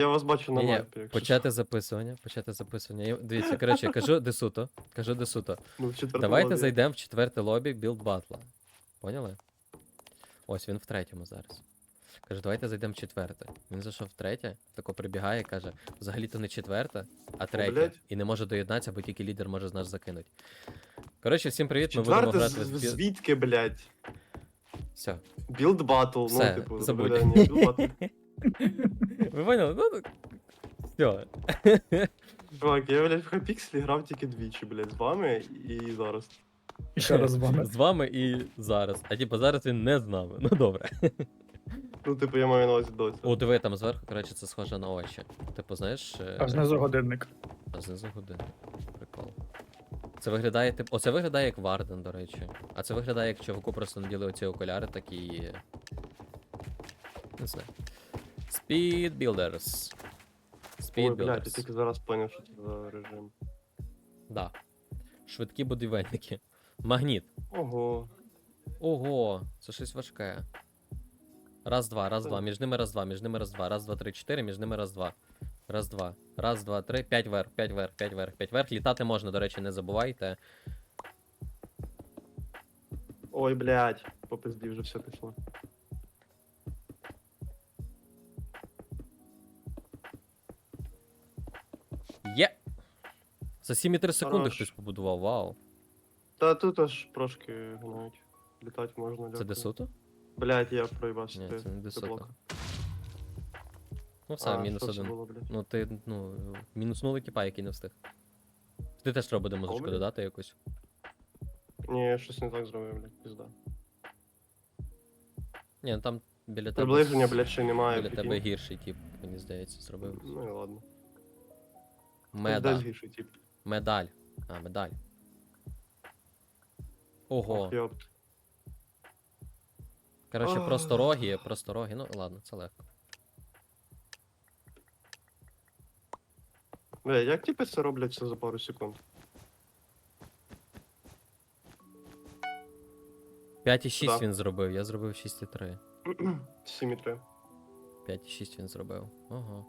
Я вас бачу на Ні, ні, мапі. якщо почати записування, почати записування. Дивіться, коротше, кажу десуто, кажу десуто. що. Ну, в четвертому Давайте лобі. зайдемо в четверте лобі білд батла. Поняли? Ось він в третьому зараз. Каже, давайте зайдемо в четверте. Він зайшов в третє, тако прибігає, каже, взагалі-то не четверте, а третє. блядь. І не може доєднатися, бо тільки лідер може з нас закинути. Коротше, всім привіт, ми будемо Четверте, грати з- білд. звідки, блядь? Все. Білд батл, Все, ну, типу, забудь. добре, ні, білд батл. Ви поняли? Ну, все. Чувак, я, блядь, в Хайпікселі грав тільки двічі, блядь, з вами і зараз. Ще раз з вами. З вами і зараз. А типу зараз він не з нами. Ну добре. Ну, типу, я маю на увазі досі. О, диви там зверху, коротше, це схоже на очі. Типу, знаєш. е, А знизу годинник. А знизу година. Прикол. Це виглядає тип. Оце виглядає як Варден, до речі. А це виглядає, як чуваку просто наділи оці окуляри, такі. Не знаю. Speed Builders. Speed Ой, блядь, я Builders. тільки зараз поняв, що це за режим. Да. Швидкі будівельники. Магніт. Ого. Ого, це щось важке. Раз, два, раз, два. Між ними раз, два, між ними раз, два. Раз, два, три, чотири, між ними раз, два. Раз, два. Раз, два, три, п'ять вверх, п'ять вверх, п'ять вверх, п'ять вверх. Літати можна, до речі, не забувайте. Ой, блядь, по пизді вже все пішло. Є! За 7,3 секунди Хорош. хтось побудував, вау. Та тут аж трошки гнають. Літати можна, Це дякую. десуто? Блядь, я проїбався. Ні, ти- це не ти. Ну все, А, мінус що це один. було, блядь? Ну ти, ну, мінуснули кіпа, який не встиг. Ти теж треба буде музичку блядь? додати якусь. Ні, я щось не так зробив, блядь, пізда. Ні, ну там біля тебе. Приближення, блядь, ще немає. Біля тебе гірший тип, мені здається, зробив. Ну і ладно. Меда. Десь тип. Медаль. А, медаль. Ого. Ох. Коротше, просто роги, просто роги. Ну ладно, це легко. Бля, як типи це роблять все за пару секунд? 5,6 Да. він зробив, я зробив 6,3. 7,3. 5,6 він зробив. Ого.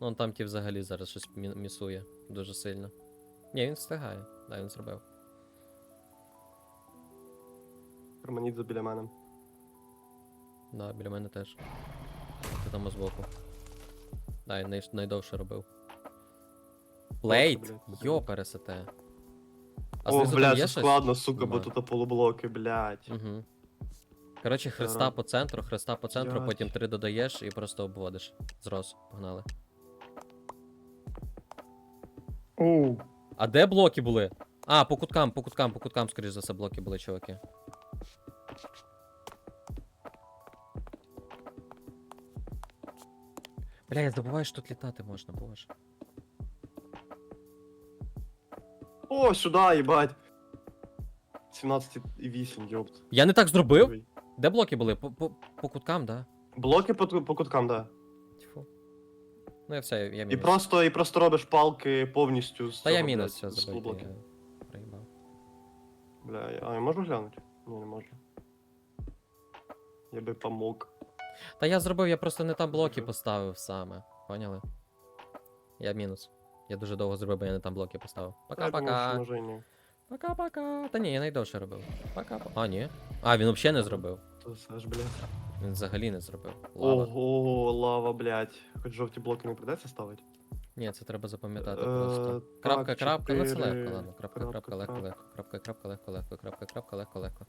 Ну он там ті взагалі зараз щось мі- місує дуже сильно. Ні, він встигає. Да, він зробив. Романідзе біля мене. Да, біля мене теж. Ти там збоку. Да, він най- найдовше робив. Плейт! блядь, Йо, пересете. А О, знизу там бля, є це щось? складно, сука, бо Нема. тут полублоки, блядь. Угу. Коротше, хреста Зараз. по центру, хреста по центру, Блядь. потім три додаєш і просто обводиш. Зрос, погнали. Оу. А де блоки були? А, по куткам, по куткам, по куткам, скоріш за все, блоки були, чуваки. Бля, я забуваю, що тут літати можна, боже. О, сюди, їбать. 17,8, йопт. Я не так зробив? Де блоки були? По, по, по куткам, да? Блоки по, по куткам, да. Ну я все, я І мінус. просто, і просто робиш палки повністю з Та я цього, мінус, блядь, все з полублоків. Я... проїбав. Бля, я- а я можу глянути? Ні, не можу. Я би помог. Та я зробив, я просто не там блоки Зробив. поставив саме. Поняли? Я мінус. Я дуже довго зробив, бо я не там блоки поставив. Я думав, що Пока-пока. може і ні. Пока-пока. Та ні, я найдовше робив. Пока. А, ні. А, він взагалі не зробив. То все ж, блядь. Він взагалі не зробив. Лава. Ого, лава, блядь. Хоч жовті блоки не придеться ставити? Ні, це треба запам'ятати Е, просто. так, Крапка, крапка, ну це чотири. легко, ладно. Крапка, Крапка, крапка, легко, крапка. легко. Крапка, крапка, легко, легко. Крапка, крапка, легко, легко.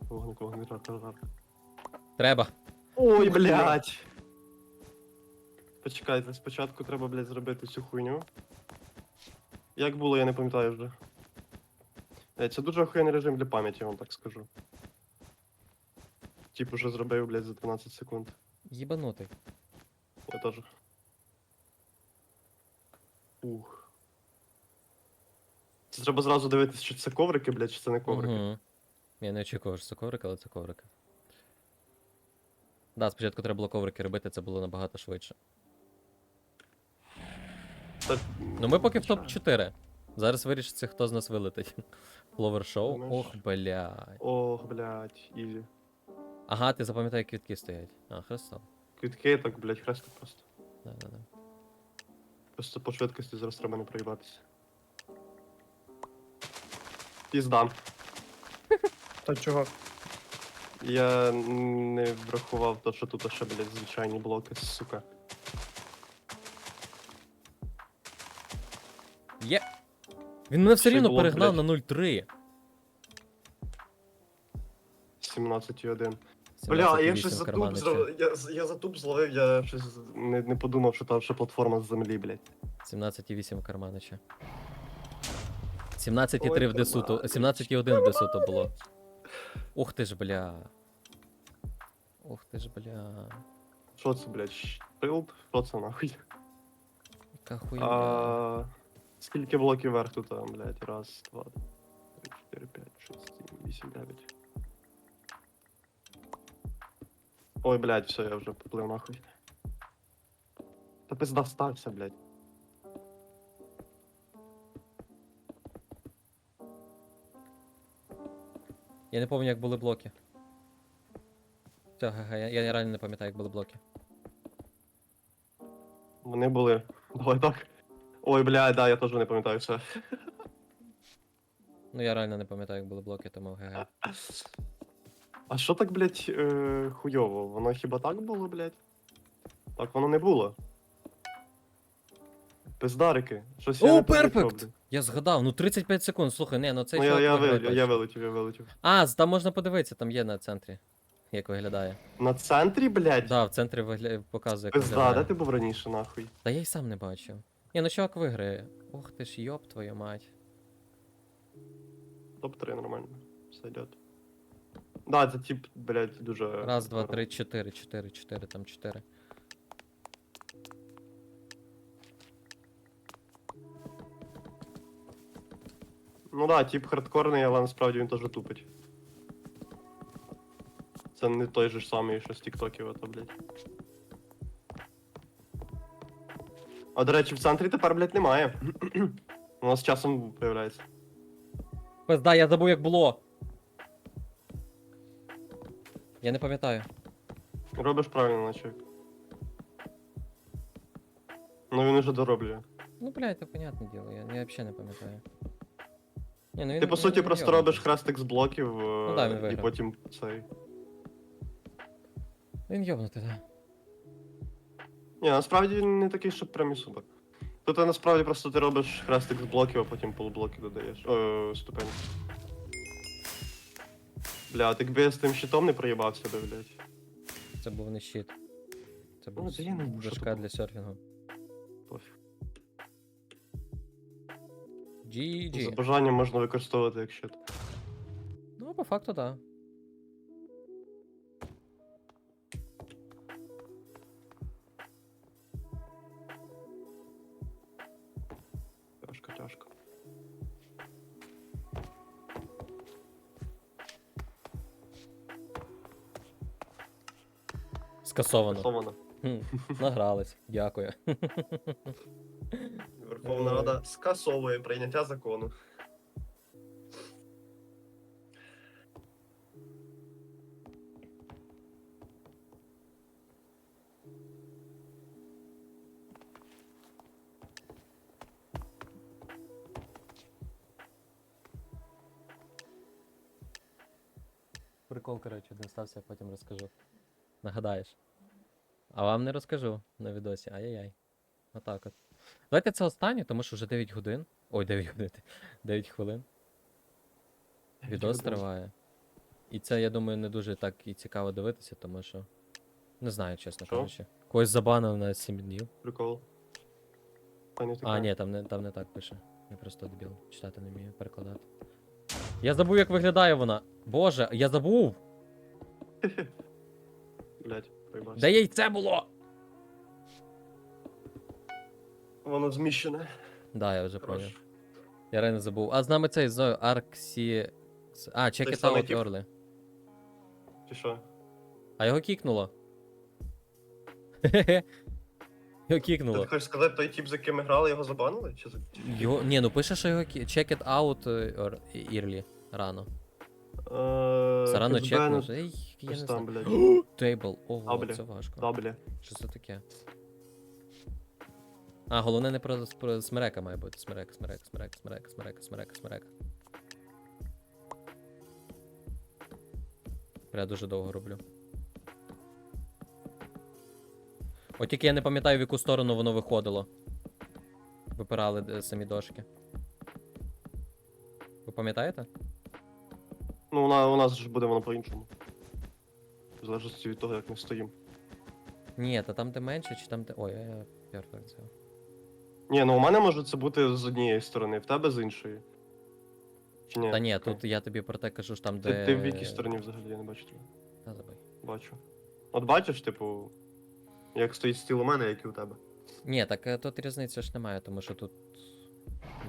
Вогник, вогник, рак, рак, рак. Треба. Ой, блядь. Почекайте, спочатку треба, блядь, зробити цю хуйню. Як було, я не пам'ятаю вже. Е, Це дуже охуєнний режим для пам'яті, я вам так скажу. Тіп уже зробив, блядь, за 13 секунд. Їбанутий. Я теж. Ух. Це треба зразу дивитися, чи це коврики, блядь, чи це не коврики. Угу. Я не очікував, що це коврики, але це коврики. Да, спочатку треба було коврики робити, це було набагато швидше. Та- Ну ми поки в топ-4. Зараз вирішиться, хто з нас вилетить. Фловер шоу. Ох, блядь. Ох, блядь, ізі. Ага, ти запам'ятай, як квітки стоять. А, хрестово. Квітки, так, блядь, хрестик просто. Да-да-да. Просто по швидкості зараз треба не проїбатися. Пізда. Та чувак, Я не врахував то, що тут ще, блядь, звичайні блоки, сука. Є! Він мене все Ще й рівно блок, перегнав на 0,3. 17,1. Бля, я щось за туб зловив. Я, я за туб зловив, я щось не, не подумав, що там ще платформа з землі, блядь. 17,8 Карманича. 17,3 в десуту. 17,1 в десуту було. Ух ти ж, бля. Ух ти ж, бля. Що це, блядь, шпилд? Що це нахуй? Яка хуйня. А, скільки блоків вверх тут, там, блядь? Раз, два, три, чотири, п'ять, шість, сім, вісім, дев'ять. Ой, блядь, все, я вже поплив нахуй. Та пизда стався, блядь. Я не пам'ятаю, як були блоки. Все, га-га, я, я реально не пам'ятаю, як були блоки. Вони були. Давай так. Ой, блядь, да, я теж не пам'ятаю все. Ну я реально не пам'ятаю, як були блоки, тому га-га. А що так, блядь, е, хуйово? Воно хіба так було, блядь? Так воно не було. Пиздарики. Щось я О, не помітив, перфект! блядь. Я згадав, ну 35 секунд, слухай, не, ну цей Ну я, чувак я, вилетів, я точно. вилетів, я вилетів. А, з- там можна подивитися, там є на центрі. Як виглядає. На центрі, блядь? Да, в центрі вигля... показує, як Пизда, виглядає. де ти був раніше, нахуй? Та я й сам не бачив. Ні, ну чувак виграє. Ох ти ж йоп твою мать. Топ-3 нормально. Сойдет. Да, це тип, блядь, дуже. Раз, два, три, чотири, чотири, чотири, там чотири. Ну да, тип хардкорний, але насправді він теж тупить. Це не той же ж самий, що з тіктоків, ото, блядь. А до речі, в центрі тепер, блядь, немає. У нас часом появляється. Пизда, я забув, як було. Я не пам'ятаю. Робиш правильно, наче. Ну він уже дороблює. Ну, блядь, це понятне діло, я, я взагалі не пам'ятаю. Ні, ну він, Ти по він суті не просто йобнутий. робиш хрестик з блоків е, Ну да, він і виграв. потім цей. Він йобнутий, да. Ні, насправді він не такий, щоб прям і супер. Тут е, насправді просто ти робиш хрестик з блоків, а потім полублоки додаєш. О, ступень. Бля, так би я з тим щитом не проїбався би, блядь. Це був не щит. Це Ну, був це я не був, що дошка тут для серфінгу. Пофіг. За GG. бажанням можна використовувати як щит. Ну, по факту, так. Да. Скасовано. Хм, Награлись. Дякую. Верховна Рада скасовує прийняття закону. Прикол, коротше, один стався, я потім розкажу. Нагадаєш. А вам не розкажу на відосі. Ай-яй-яй. Отак от. Давайте це останнє, тому що вже 9 годин. Ой, 9 годин. 9 хвилин. Відос триває. І це, я думаю, не дуже так і цікаво дивитися, тому що. Не знаю, чесно Що? кажучи. Когось забанив на 7 днів. Прикол. А, ні, там не, там не так пише. Я просто дебіл. Читати не вмію, перекладати. Я забув, як виглядає вона. Боже, я забув! Блядь, проїбався. Де яйце було? Воно зміщене. Да, я вже Хорош. поняв. Я реально забув. А з нами цей знаю, Арксі. А, Той it самий out. Чи що? А його кікнуло. Хе-хе. Його Ти кікнуло. хочеш сказати, той тип, з яким ми грали, його забанили? Чи за... Його... Ні, ну пише, що його кі... check it out е, or... early. Рано. Е, Це чекнув. Ей, я не знаю. блядь. Table. Ого, Таблі. це важко. Таблі. Що це таке? А, головне не про, про смерека має бути. Смерек, смерек, смерек, смерек, смерек, смерек, смерек. Бля, дуже довго роблю. От тільки я не пам'ятаю, в яку сторону воно виходило. Випирали е, самі дошки. Ви пам'ятаєте? Ну, у нас, у нас ж буде воно по-іншому. В залежності від того, як ми стоїмо. Ні, та там де менше, чи там де. Ой, я перфект взяв. Ні, ну у мене може це бути з однієї сторони, в тебе з іншої. Чи ні? Та ні, тут я тобі про те кажу, що там, Ти, де. ти в якій стороні взагалі я не бачу тебе. Та забий. Бачу. От бачиш, типу, як стоїть стіл у мене, як і у тебе. Ні, так е, тут різниці ж немає, тому що тут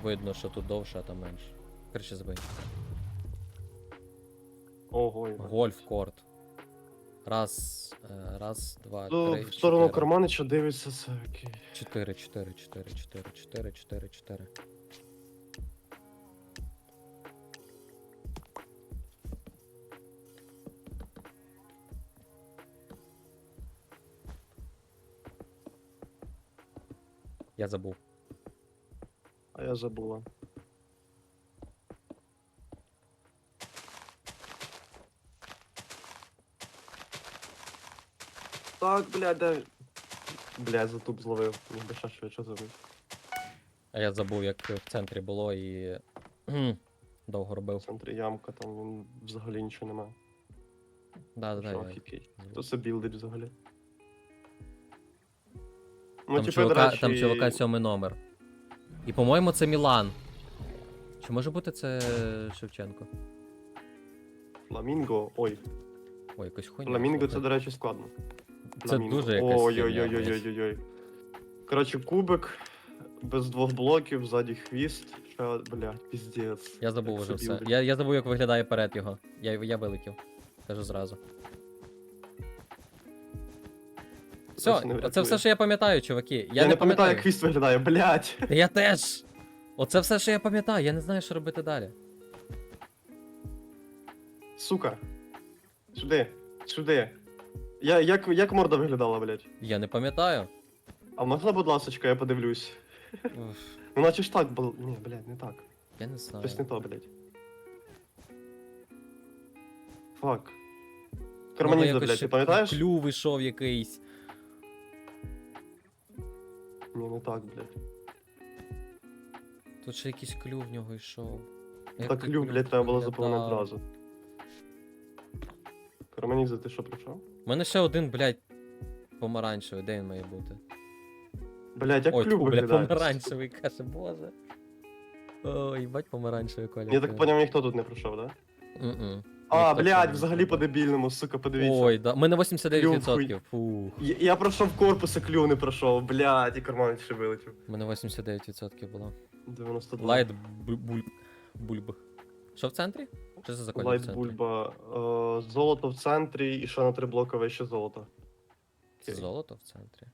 видно, що тут довше, а там менше. Короче, забий. Ого, Гольф корт. Раз, е, раз, два, Ну, три, в сторону чотири. Карманича дивиться це окей. Чотири, чотири, чотири, чотири, чотири, чотири, чотири. Я забув. А я забула. Так, блядь, де. Блядь, затуп зловив. Ніби ще швидше забив. А я забув, як в центрі було і. Довго В робив. центрі ямка, там він взагалі нічого немає. Да, да, да. Шах який. забув. Хто це білдить взагалі? Ну, Там, типу, чувака, речі, там чувака сьомий номер. І, по-моєму, це Мілан. Чи може бути це Шевченко? Фламінго. Ой, Ой, якось хуйня. фламінго це, до речі, складно. Це Фламінго. дуже якась Ой-ой-ой-ой-ой-ой. Коротше, кубик без двох блоків, ззаді хвіст. Ще, піздець. Я забув уже все. Я, я забув, як виглядає перед його. Я, я вилетів. Кажу зразу. Все, Це не це врятує. все, що я пам'ятаю, чуваки. Я, Я, не пам'ятаю, як хвіст виглядає, блядь. Я теж! Оце все, що я пам'ятаю, я не знаю, що робити далі. Сука. Сюди. Сюди. Я, як, як морда виглядала, блядь? Я не пам'ятаю. А можна, будь ласочка, я подивлюсь. Уф, Ну, наче ж так було. Ні, блядь, не так. Я не знаю. Щось не то, блядь. Фак. Карманіза, блядь, ти пам'ятаєш? Клюв вийшов якийсь. Ні, не так, блядь. Тут ще якийсь клюв в нього йшов. Як Так той клюв, блядь, треба було заповнити виглядав? одразу. Карманіза, ти що пройшов? У мене ще один, блядь, помаранчевий, де він має бути? Блядь, як Ой, клюв виглядає? помаранчевий, каже, боже. Ой, їбать помаранчевий колір. Я так поняв, ніхто тут не пройшов, да? М-м. А, Ніхто блядь, цього взагалі не по дебільному, сука, подивіться. Ой, да. Ми на 89%. Клюв, Фух. Я, я пройшов корпус, а клюв не пройшов, блядь, і карман ще вилетів. У мене 89% було. 92. Лайт бу- буль... бульб. Що в центрі? Що за в Лайт центрі? бульба. Е, золото в центрі і ще на три блока вище золото. Окей. золото в центрі.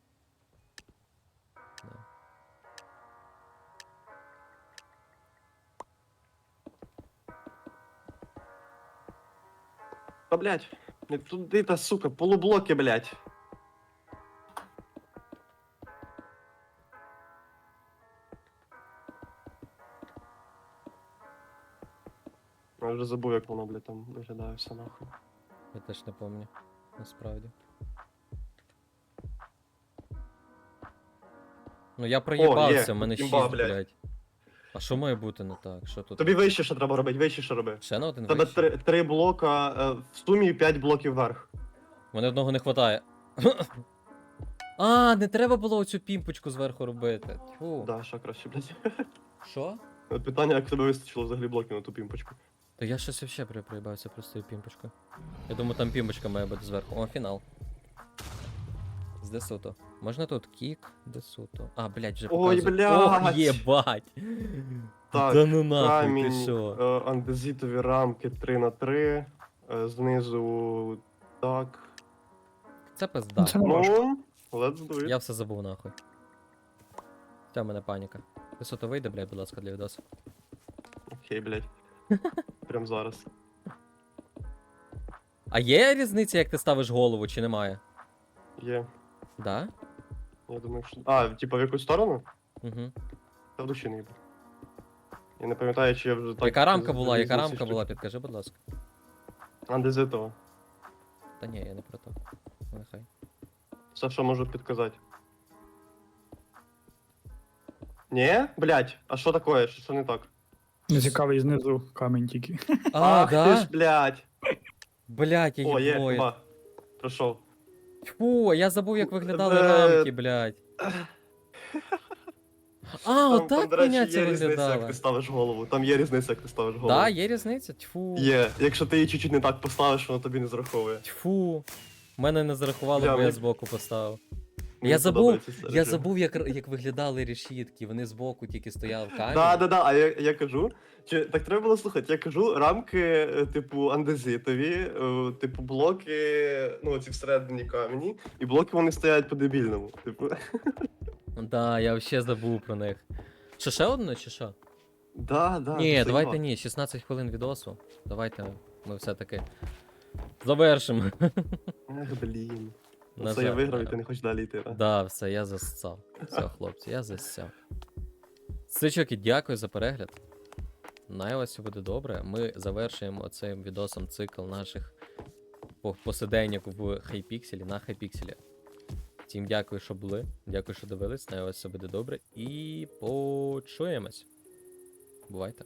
Да. Та блядь, не туди та сука, полублоки, блядь. Забув, як воно, блядь, там виглядає все нахуй. Я теж не пам'ятаю. Насправді. Ну я проїбався, є, в мене імба, 6, блядь. блядь. А що має бути не так? Що тут? Тобі вище ще треба робити, вище ще роби. Ще на один Тебе вище? три, три блока, е, в сумі 5 блоків вверх. Мене одного не хватає. а, не треба було оцю пімпочку зверху робити. Тьфу. Да, ще краще, блядь. Що? Питання, як тебе вистачило взагалі блоків на ту пімпочку. Та я щось вообще при- проїбався простою пімпочкою. Я думаю, там пімпочка має бути зверху. О, фінал. З Десуто. Можна тут кік, Десуто. А, блядь, вже Ой, блядь! Ох, єбать! Так, да ну нахуй, ти що? е, андезитові рамки 3 на 3 е, знизу так. Це пизда. Це. Ну, let's do it. Я все забув нахуй. Це в мене паніка. Десуто вийде, блядь, будь ласка, для відосу. Окей, блядь. Прям зараз. А є різниця, як ти ставиш голову, чи немає? Є. Да? Я думаю, що. А, типа в яку сторону? Угу. Та в душі не їбу. Я не пам'ятаю, чи я вже так. яка рамка була, яка рамка що- була, підкажи, будь ласка. Андезитова. Та ні, я не про то. Ну, Нехай. Все, що можу підказати. Ні? Блять, а що таке? Що, що не так? Цікавий знизу камінь тільки. А, Ах да? ти ж, блять. Блять, я О, є, хіба. Пройшов. Фу, я забув, як виглядали Е, рамки, блядь. А, отак до речі, поняття є різниця, як виглядало. ти ставиш голову. Там є різниця, як ти ставиш голову. Да, є різниця? Тьфу. Є. Якщо ти її чуть-чуть не так поставиш, воно тобі не зраховує. Тьфу. Мене не зарахувало, Бля, бо я мені- збоку поставив. Мені Я забув, подобається цей Я режим. забув, як, як виглядали решітки. Вони збоку тільки стояв камінь. Да, да, да, а я, я кажу, чи так треба було слухати, я кажу, рамки, е, типу, андезитові, е, типу, блоки, ну, ці всередині камені, і блоки вони стоять по-дебільному. Типу, Да, я взагалі забув про них. Що, ще одне, чи що? да, да. ні, це давайте ні, 16 хвилин відосу. Давайте ми все-таки завершимо. Ех, блін. На Це я жаль, виграв, і ти не хочеш далі йти, да? Да, все, я зассав. Все, хлопці, я зассав. Сичоки, дякую за перегляд. Най вас все буде добре. Ми завершуємо цим відосом цикл наших посиденьок в хайпікселі на хайпікселі. Всім дякую, що були. Дякую, що дивились. Най вас все буде добре. І почуємось. Бувайте.